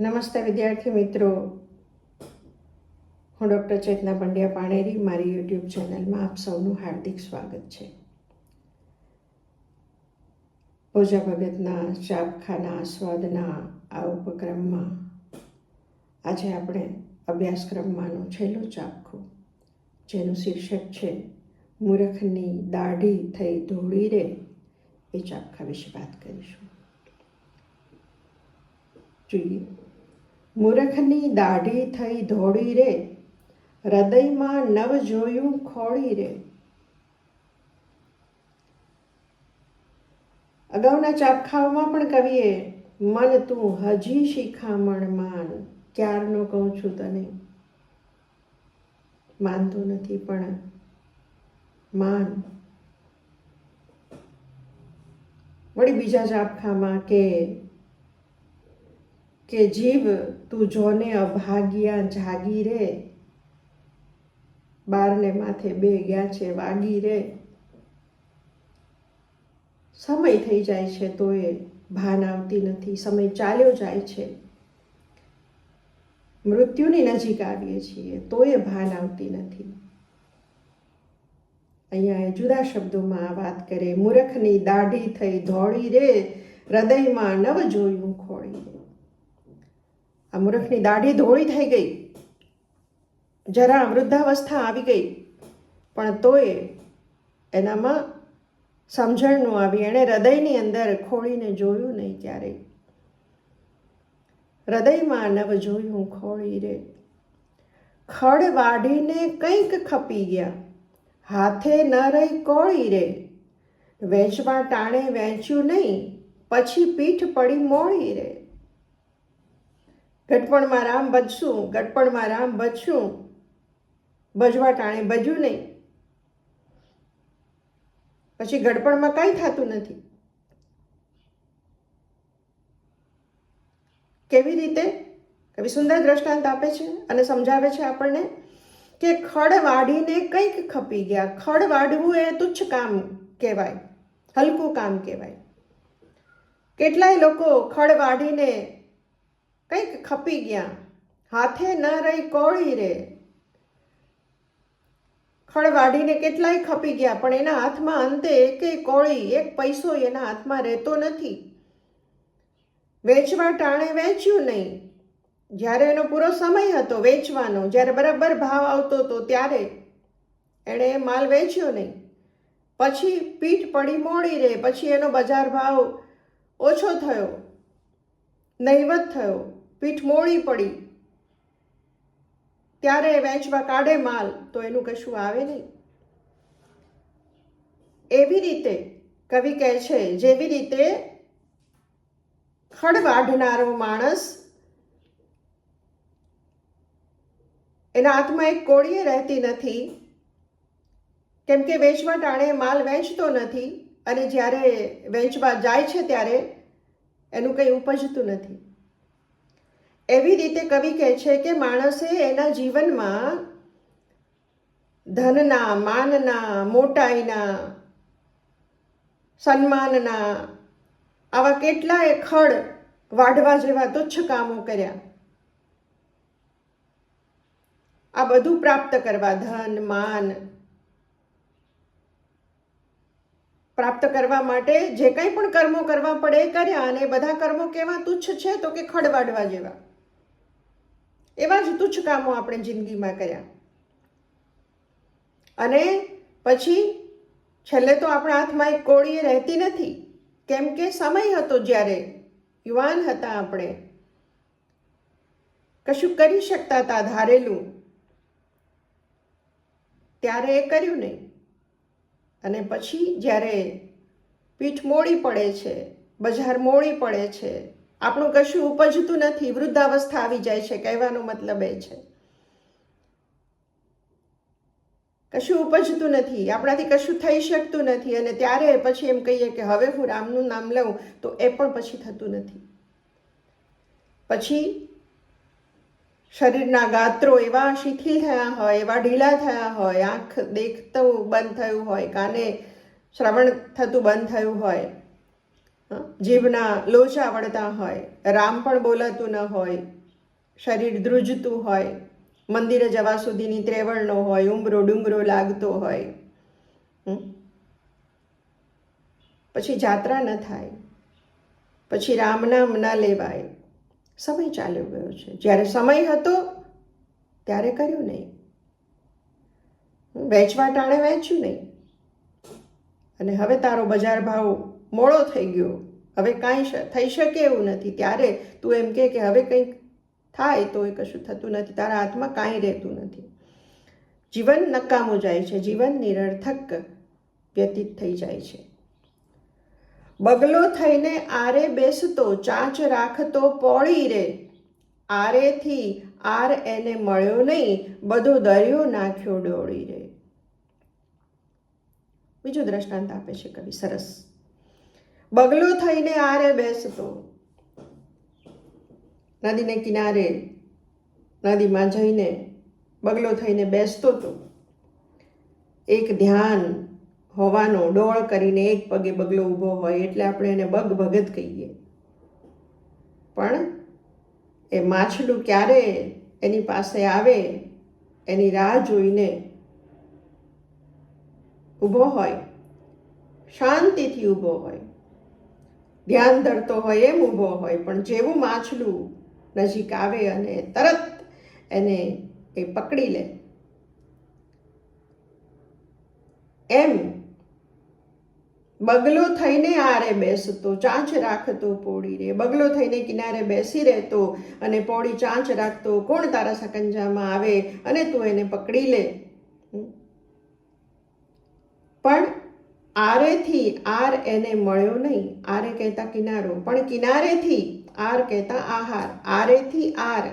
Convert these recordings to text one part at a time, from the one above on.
નમસ્તે વિદ્યાર્થી મિત્રો. હું ડૉક્ટર ચેતના પંડ્યા પાણેરી. મારી યુટ્યુબ ચેનલમાં આપ સૌનું હાર્દિક સ્વાગત છે. પૂજા ભગતના ચાપખાના આસ્વાદના આ ઉપક્રમમાં આજે આપણે અભ્યાસક્રમમાંનો છેલ્લો ચાપખું, જેનું શીર્ષક છે, મૂરખની દાઢી થઈ ધોળી રે એ ચાપખા વિશે વાત કરીશું. જોઈએ. મૂરખની દાઢી થઈ ધોળી રે, હૃદયમાં નવ જોયું ખોળી રે. અગાઉના ચાપખાઓમાં પણ કવિએ, મન તું હજી શિખામણ માન, ક્યારનો કહું છું તને? માનતો નથી, પણ માન. વળી બીજા ચાપખામાં કે કે જીવ, તું જોને અભાગ્યા જાગી રે. બારને માથે બે ગયા છે, વાગી રે. સમય થઈ જાય છે તો એ ભાન આવતી નથી. સમય ચાલ્યો જાય છે. મૃત્યુની નજીક આવીએ છીએ તો એ ભાન આવતી નથી. અહીંયા એ જુદા શબ્દોમાં વાત કરે, મૂરખની દાઢી થઈ ધોળી રે, હૃદયમાં નવ જોયું ખોળી આ મૂર્ખની દાઢી ધોળી થઈ ગઈ. જરા વૃદ્ધાવસ્થા આવી ગઈ. પણ તોય એનામાં સમજણ ન આવી. એણે હૃદયની અંદર ખોળીને જોયું નહીં ક્યારેય. હૃદયમાં નવ જોયું ખોળી રે. ખડ વાઢીને કંઈક ખપી ગયા. હાથે ન રહી કોળી રે. વેચવા ટાણે વેચ્યું નહીં. પછી પીઠ પડી મોળી રે. ગટપણમાં રામ બચશું ગટપણમાં રામ ભજશું. ભજવા ટાણે ભજ્યું નહીં. પછી ગડપણમાં કાંઈ થતું નથી. કેવી રીતે? કવિ સુંદર દ્રષ્ટાંત આપે છે અને સમજાવે છે આપણને કે ખડ વાઢીને કંઈક ખપી ગયા. ખડ વાઢવું એ તુચ્છ કામ કહેવાય. હલકું કામ કહેવાય. કેટલાય લોકો ખડ વાઢીને કંઈક ખપી ગયા. હાથે ન રહી કોળી રે. ખળ વાઢીને કેટલાય ખપી ગયા, પણ એના હાથમાં અંતે એકે કોળી, એક પૈસો એના હાથમાં રહેતો નથી. વેચવા ટાણે વેચ્યું નહીં. જ્યારે એનો પૂરો સમય હતો વેચવાનો, જ્યારે બરાબર ભાવ આવતો હતો ત્યારે એણે માલ વેચ્યો નહીં. પછી પીઠ પડી મોડી રહે પછી એનો બજાર ભાવ ઓછો થયો, નહીવત થયો. પીઠ મોડી પડી. ત્યારે વેચવા કાઢે માલ, તો એનું કશું આવે નહીં. એવી રીતે કવિ કહે છે, જેવી રીતે ખડ વાઢનારો માણસ એના હાથમાં એક કોળીએ રહેતી નથી, કેમ કે વેચવા ટાણે માલ વેચતો નથી, અને જ્યારે વેચવા જાય છે ત્યારે એનું કંઈ ઉપજતું નથી. એવી રીતે કવિ કહે છે કે માણસે એના જીવનમાં ધનના, માનના, મોટાઈના, સન્માનના આવા કેટલાય ખડ વાઢવા જેવા તુચ્છ કામો કર્યા. આ બધું પ્રાપ્ત કરવા, ધન, માન પ્રાપ્ત કરવા માટે જે કંઈ પણ કર્મો કરવા પડે એ કર્યા અને બધા કર્મો કેવા તુચ્છ છે તો કે ખડવાડવા જેવા. એવા જ તુચ્છ કામો આપણે જિંદગીમાં કર્યા. અને પછી છેલ્લે તો આપણા હાથમાં એક કોળીએ રહેતી નથી. કેમ કે સમય હતો જ્યારે યુવાન હતા આપણે. કશું કરી શકતા હતા ધારેલું. ત્યારે એ કર્યું નહીં. અને પછી જ્યારે પીઠ મોડી પડે છે, બજાર મોડી પડે છે આપણું કશું ઉપજતું નથી, વૃદ્ધાવસ્થા આવી જાય છે, કહેવાનો મતલબ એ છે કશું ઉપજતું નથી, આપણાથી કશું થઈ શકતું નથી અને ત્યારે પછી એમ કહીએ કે હવે હું રામનું નામ લઉં તો એ પણ પછી થતું નથી પછી શરીરના ગાત્રો એવા શિથિલ થયા હોય, એવા ઢીલા થયા હોય, આંખ દેખતું બંધ થયું હોય, કાને શ્રવણ થતું બંધ થયું હોય? જીભના લોચા વળતા હોય, રામ પણ બોલાતું ન હોય, શરીર ધ્રુજતું હોય, મંદિરે જવા સુધીની ત્રેવડ હોય ઉંબરો ડુંગરો લાગતો હોય? પછી જાત્રા ન થાય, પછી રામ નામ ન લેવાય. સમય ચાલ્યો ગયો છે. જ્યારે સમય હતો, ત્યારે કર્યું નહીં. વેચવા ટાણે વેચ્યું નહીં. અને હવે તારો બજાર ભાવ મોડો થઈ ગયો. હવે કાંઈ થઈ શકે એવું નથી. ત્યારે તું એમ કે હવે કંઈક થાય તો એ કશું થતું નથી. તારા હાથમાં કાંઈ રહેતું નથી. જીવન નકામું જાય છે. જીવન નિરર્થક વ્યતીત થઈ જાય છે. બગલો થઈને આરે બેસતો, ચાંચ રાખતો, પોળી રે. આરેથી આર એને મળ્યો નહીં. બધો દરિયો નાખ્યો ડોળી રે. બીજું દ્રષ્ટાંત આપે છે કવિ, સરસ. બગલો થઈને આરે બેસતો. નદીને કિનારે, નદીમાં જઈને બગલો થઈને બેસતો તો. એક ધ્યાન હોવાનો ડોળ કરીને એક પગે બગલો ઊભો હોય એટલે આપણે એને બગ ભગત કહીએ. પણ એ માછલું ક્યારે એની પાસે આવે, એની રાહ જોઈને ઊભો હોય, શાંતિથી ઊભો હોય. ધ્યાન ધરતો હોય એમ ઊભો હોય, પણ જેવું માછલું નજીક આવે અને તરત એને એ પકડી લે. એમ બગલો થઈને આરે બેસતો, ચાંચ રાખતો પોળી રે. બગલો થઈને કિનારે બેસી રહેતો અને પોળી ચાંચ રાખતો, કોણ તારા સકંજામાં આવે અને તું એને પકડી લે. પણ આરેથી આર એને મળ્યો નહીં. આરે કહેતા કિનારો. પણ કિનારેથી આર કહેતા આહાર. આરેથી આર.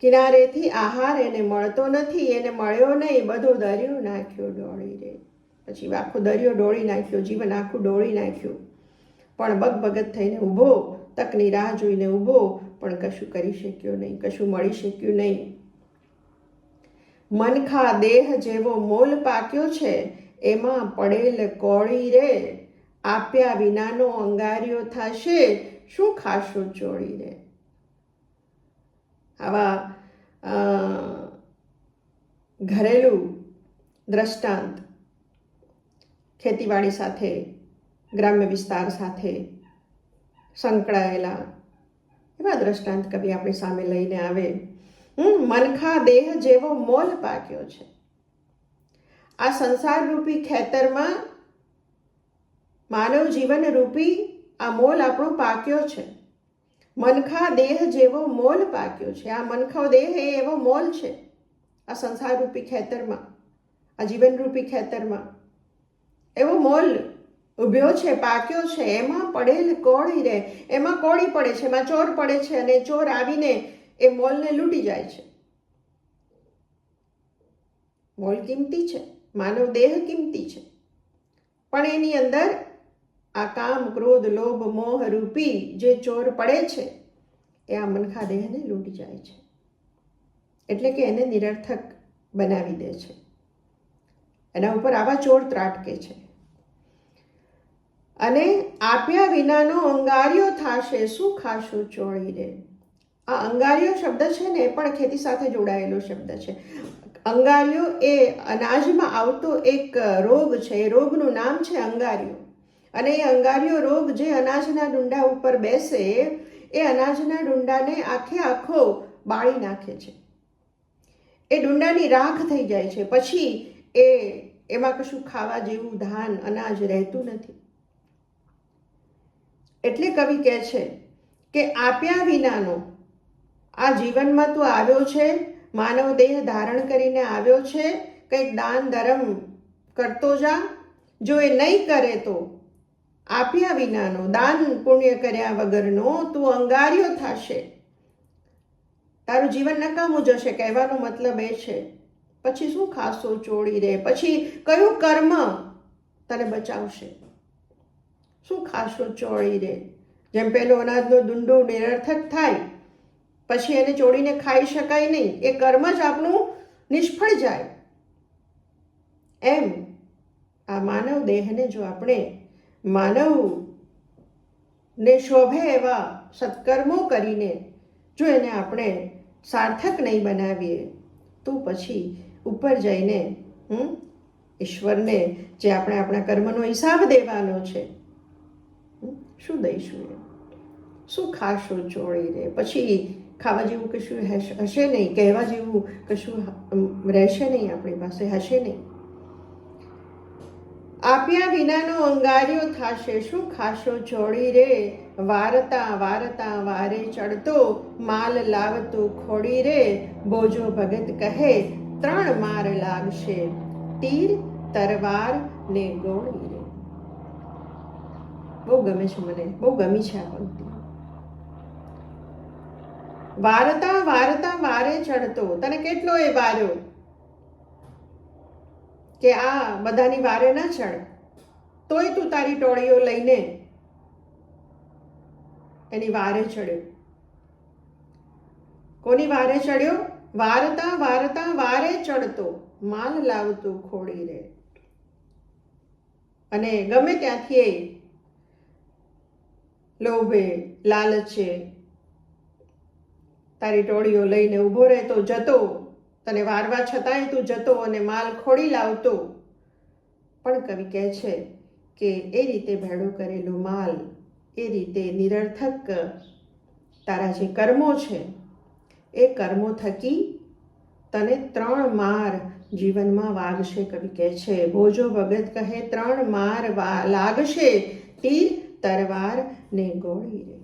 કિનારેથી આહાર એને મળતો નથી. એને મળ્યો નહીં. બધો દરિયો નાખ્યો ડોળી રે. પછી આખો દરિયો ડોળી નાખ્યો. જીવન આખું ડોળી નાખ્યું. પણ બગભગત થઈને ઊભો. તકની રાહ જોઈને ઊભો. પણ કશું કરી શક્યો નહીં. કશું મળી શક્યું નહીં. મનખા દેહ જેવો મોલ પાક્યો છે. એમાં પડેલ કોળી રે આપ્યા વિનાનો અંગાર્યો થશે, શું ખાશો ચોળી રે આવા ઘરેલું દ્રષ્ટાંત ખેતીવાડી સાથે, ગ્રામ્ય વિસ્તાર સાથે સંકળાયેલા એવા દ્રષ્ટાંત કવિ આપણી સામે લઈને આવે. હું મનખા દેહ જેવો મોલ પાક્યો છે. આ સંસાર રૂપી ખેતરમાં માનવ જીવન રૂપી આ મોલ આપણો પાક્યો છે. મનખા દેહ જેવો મોલ પાક્યો છે. આ મનખા દેહ એ એવો મોલ છે. આ સંસાર રૂપી ખેતરમાં, આ જીવનરૂપી ખેતરમાં એવો મોલ ઉભ્યો છે, પાક્યો છે. એમાં પડેલ કોળી રહે. એમાં કોળી પડે છે, એમાં ચોર પડે છે અને ચોર આવીને એ મોલને લૂંટી જાય છે. મોલ કિંમતી છે. માનવ દેહ કિંમતી છે. પણ એની અંદર આ કામ, ક્રોધ, લોભ, મોહ રૂપી જે ચોર પડે છે, એ આ મનખા દેહને લૂંટી જાય છે. એટલે કે એને નિરર્થક બનાવી દે છે. એના ઉપર આવા ચોર ત્રાટકે છે. અને આપ્યા વિનાનો અંગારિયો થાશે, શું ખાશું ચોળી રે આ અંગારિયો શબ્દ છે ને પણ ખેતી સાથે જોડાયેલો શબ્દ છે. અંગારિયો એ અનાજમાં આવતો એક રોગ છે, એ રોગનું નામ છે અંગારિયો. અને એ અંગારિયો રોગ જે અનાજના ડુંડા ઉપર બેસે, એ અનાજના ડુંડાને આખે આખો બાળી નાખે છે. એ ડુંડાની રાખ થઈ જાય છે. પછી એ, એમાં કશું ખાવા જેવું ધાન, અનાજ રહેતું નથી. એટલે કવિ કહે છે કે, આપ્યા વિનાનો આ જીવનમાં તું આવ્યો છે માનવ દેહ ધારણ કરીને આવ્યો છે, કંઈક દાન ધર્મ કરતો જા, જો એ નહીં કરે તો આપ્યા વિનાનો, દાન પુણ્ય કર્યા વગરનો તું અંગાર્યો થશે. તારું જીવન નકામું જશે, કહેવાનો મતલબ એ છે. પછી શું ખાસો ચોળી રે, પછી કયું કર્મ તને બચાવશે? શું ખાસો ચોળી રે? જેમ પેલો અનાજનો દુંડો નિરર્થક થાય પછી એને ચોળીને ખાઈ શકાય નહીં. એ કર્મ જ આપણું નિષ્ફળ જાય. એમ આ માનવ દેહને જો આપણે માનવ ને શોભે એવા સત્કર્મો કરીને જો એને આપણે સાર્થક નહીં બનાવીએ, તો પછી ઉપર જઈને, હમ, ઈશ્વરને જે આપણે આપણા કર્મનો હિસાબ દેવાનો છે શું દઈશું શું ખાશું ચોળી રે પછી ખાવા જેવું કશું હશ- નહીં, કહેવા જેવું કશું રહેશે નહીં આપણી પાસે, હશે નહીં. આપ્યા વિનાનો અંગાર્યો થાશે, શું ખાશો ચોળી રે? વારતા વારતા વારે ચડતો, માલ લાવતો ખોડી રે. બોજો ભગત કહે, ત્રણ માર લાગશે, તીર, તરવાર ને ગોળી રે. બહુ ગમે છે મને, બહુ ગમી છે આ પંક્તિ. વારતા વારતા વારે ચડતો. તને કેટલો એ વાર્યો કે આ બધાની વારે ના ચડ. તોય તું તારી ટોળીઓ લઈને એની વારે ચડ્યો. કોની વારે ચડ્યો? વારતા વારતા વારે ચડતો. માલ લાવતું ખોડી રે. અને ગમે ત્યાંથી લોભે લાલચે તારી ટોળીઓ લઈને ઊભો રહેતો જતો. તને વારવા છતાંય તું જતો અને માલ ખોડી લાવતો. પણ કવિ કહે છે કે એ રીતે ભેડો કરેલો માલ, એ રીતે નિરર્થક તારા જે કર્મો છે, એ કર્મો થકી તને ત્રણ માર જીવનમાં વાગશે, કવિ કહે છે. ભોજો ભગત કહે, ત્રણ માર વા- લાગશે તીર તરવાર ને ગોળી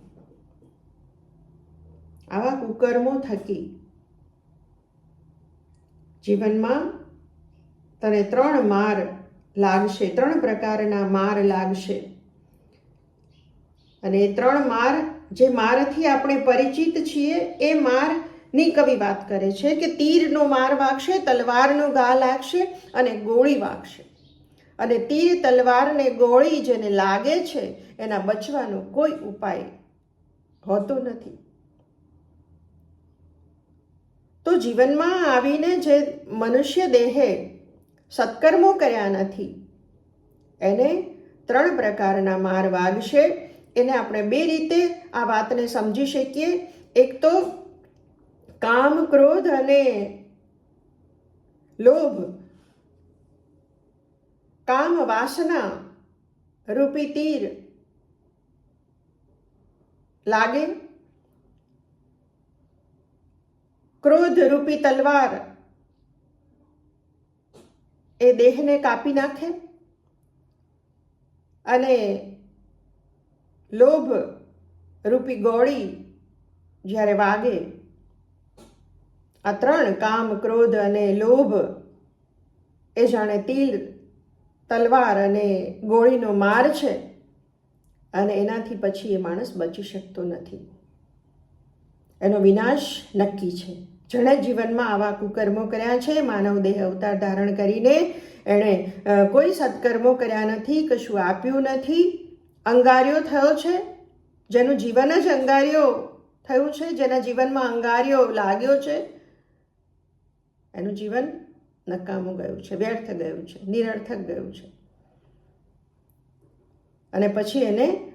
આવા કુકર્મો થકી જીવનમાં તને ત્રણ માર લાગશે, ત્રણ પ્રકારના માર લાગશે. અને ત્રણ માર જે મારથી આપણે પરિચિત છીએ, એ મારની કવિ વાત કરે છે કે તીરનો માર વાગશે, તલવારનો ઘા લાગશે અને ગોળી વાગશે. અને તીર તલવારને ગોળી જેને લાગે છે, એના બચવાનો કોઈ ઉપાય હોતો નથી. તો જીવનમાં આવીને જે મનુષ્ય દેહે સત્કર્મો કર્યા નથી, એને ત્રણ પ્રકારના માર વાગશે. એને આપણે બે રીતે આ વાતને સમજી શકીએ. એક તો કામ, ક્રોધ અને લોભ. કામ, વાસના, રૂપી તીર. લાગે? ક્રોધ રૂપી તલવાર એ દેહને કાપી નાખે અને લોભ રૂપી ગોળી જ્યારે વાગે, આ ત્રણ કામ, ક્રોધ અને લોભ, એ જાણે તીર, તલવાર અને ગોળીનો માર છે અને એનાથી પછી એ માણસ બચી શકતો નથી. એનો વિનાશ નક્કી છે. જેણે જીવનમાં આવા કુકર્મો કર્યા છે. માનવ દેહ અવતાર ધારણ કરીને એણે કોઈ સત્કર્મો કર્યા નથી, કશું આપ્યું નથી. અંગાર્યો થયો છે. જેનું જીવન જ અંગાર્યો થયું છે. જેના જીવનમાં અંગાર્યો લાગ્યો છે. એનું જીવન નકામું ગયું છે, વ્યર્થ ગયું છે, નિરર્થક ગયું છે. અને પછી એને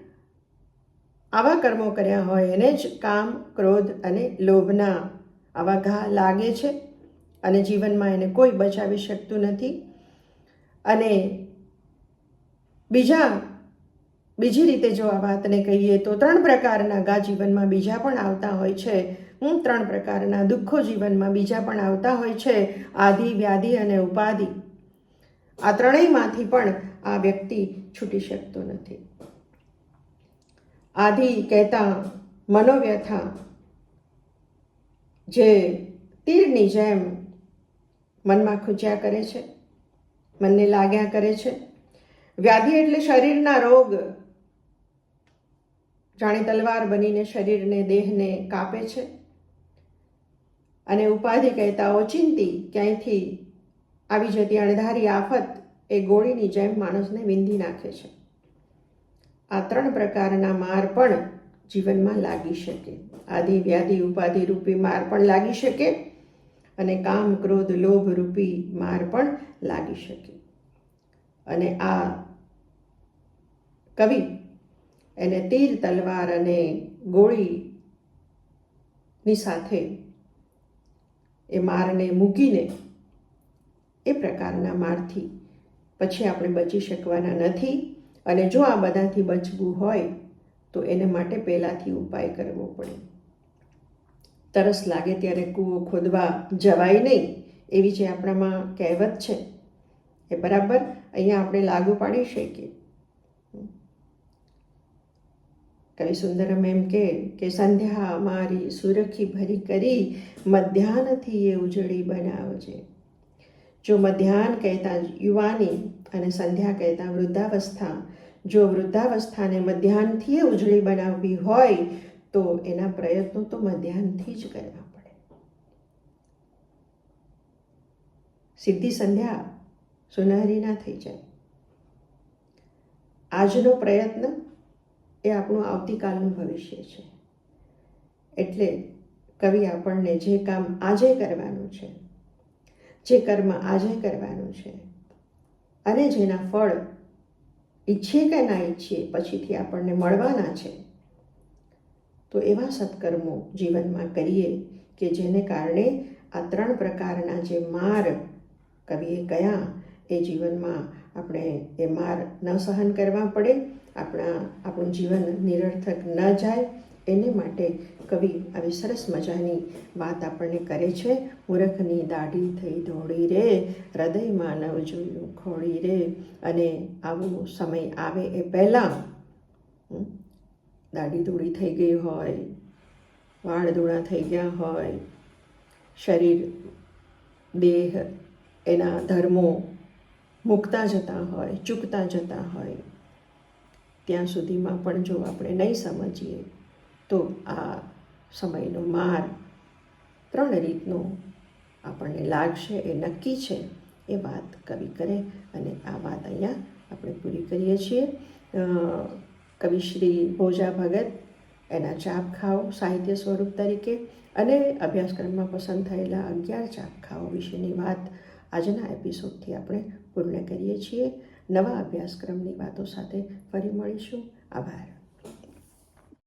આવા કર્મો કર્યા હોય, એને જ કામ, ક્રોધ અને લોભના આવા ઘા લાગે છે અને જીવનમાં એને કોઈ બચાવી શકતું નથી. અને બીજા, બીજી રીતે જો આ વાતને કહીએ તો ત્રણ પ્રકારના ઘા જીવનમાં બીજા પણ આવતા હોય છે. હું ત્રણ પ્રકારના દુઃખો જીવનમાં બીજા પણ આવતા હોય છે. આધિ, વ્યાધિ અને ઉપાધિ. આ ત્રણેયમાંથી પણ આ વ્યક્તિ છૂટી શકતો નથી. આધિ કહેતા મનોવ્યથા જે તીરની જેમ મનમાં ખૂચ્યા કરે છે, મનને લાગ્યા કરે છે. વ્યાધિ એટલે શરીરના રોગ. જાણે તલવાર બનીને શરીરને, દેહને કાપે છે. અને ઉપાધિ કહેતા ઓચિંતી ક્યાંયથી આવી જતી અણધારી આફત એ ગોળીની જેમ માણસને વિંધી નાખે છે. આ ત્રણ પ્રકારના માર પણ જીવનમાં લાગી શકે. આદિ વ્યાધિ ઉપાધિ રૂપી માર પણ લાગી શકે અને કામ, ક્રોધ, લોભ રૂપી માર પણ લાગી શકે. અને આ કવિ એને તીર, તલવાર અને ગોળીની સાથે એ મારને મૂકીને એ પ્રકારના મારથી પછી આપણે બચી શકવાના નથી. અને જો આ બધાથી બચવું હોય તો એને માટે પહેલાંથી ઉપાય કરવો પડે. તરસ લાગે ત્યારે કૂવો ખોદવા જવાય નહીં, એવી જે આપણામાં કહેવત છે. એ બરાબર અહીંયા આપણે લાગુ પાડી શકીએ. કવિ સુંદરમ એમ કે કે સંધ્યા અમારી સુરખી ભરી કરી મધ્યાહનથી એ ઉજળી બનાવજે. જો મધ્યાહન કહેતા યુવાની અને સંધ્યા કહેતા વૃદ્ધાવસ્થા જો વૃદ્ધાવસ્થાને મધ્યાહનથી ઉજળી બનાવવી હોય, તો એના પ્રયત્નો તો મધ્યાહનથી જ કરવા પડે. સિદ્ધિ સંધ્યા સુનહરી ના થઈ જાય. આજનો પ્રયત્ન એ આપણું આવતીકાલનું ભવિષ્ય છે. એટલે કવિ આપણને જે કામ આજે કરવાનું છે, જે કર્મ આજે કરવાનું છે, અને જેના ફળ ઈચ્છીએ કે ના ઈચ્છીએ પછીથી આપણને મળવાના છે. તો એવા સત્કર્મો જીવનમાં કરીએ કે જેને કારણે આ ત્રણ પ્રકારના જે માર કવિએ કયા, એ જીવનમાં આપણે એ માર ન સહન કરવા પડે, આપણા, આપણું જીવન નિરર્થક ન જાય એને માટે કવિ આવી સરસ મજાની વાત આપણને કરે છે. મૂરખની દાઢી થઈ ધોળી રે, હૃદયમાં નવ જોયું ખોળી રે. અને આવો સમય આવે એ પહેલાં દાઢી ધૂળી થઈ ગઈ હોય, વાળ ધૂળા થઈ ગયા હોય, શરીર, દેહ, એના ધર્મો મૂકતા જતા હોય, ચૂકતા જતા હોય, ત્યાં સુધીમાં પણ જો આપણે નહીં સમજીએ તો આ સમયનો માર ત્રણ રીતનો આપણને લાગશે, એ નક્કી છે, એ વાત કવિ કરે અને આ વાત અહીંયા આપણે પૂરી કરીએ છીએ. કવિશ્રી ભોજા ભગત, એના ચાપ ખાઓ સાહિત્ય સ્વરૂપ તરીકે અને અભ્યાસક્રમમાં પસંદ થયેલા અગિયાર ચાપ ખાઓ વિશેની વાત આજના એપિસોડથી આપણે પૂર્ણ કરીએ છીએ. નવા અભ્યાસક્રમની વાતો સાથે ફરી મળીશું. આભાર.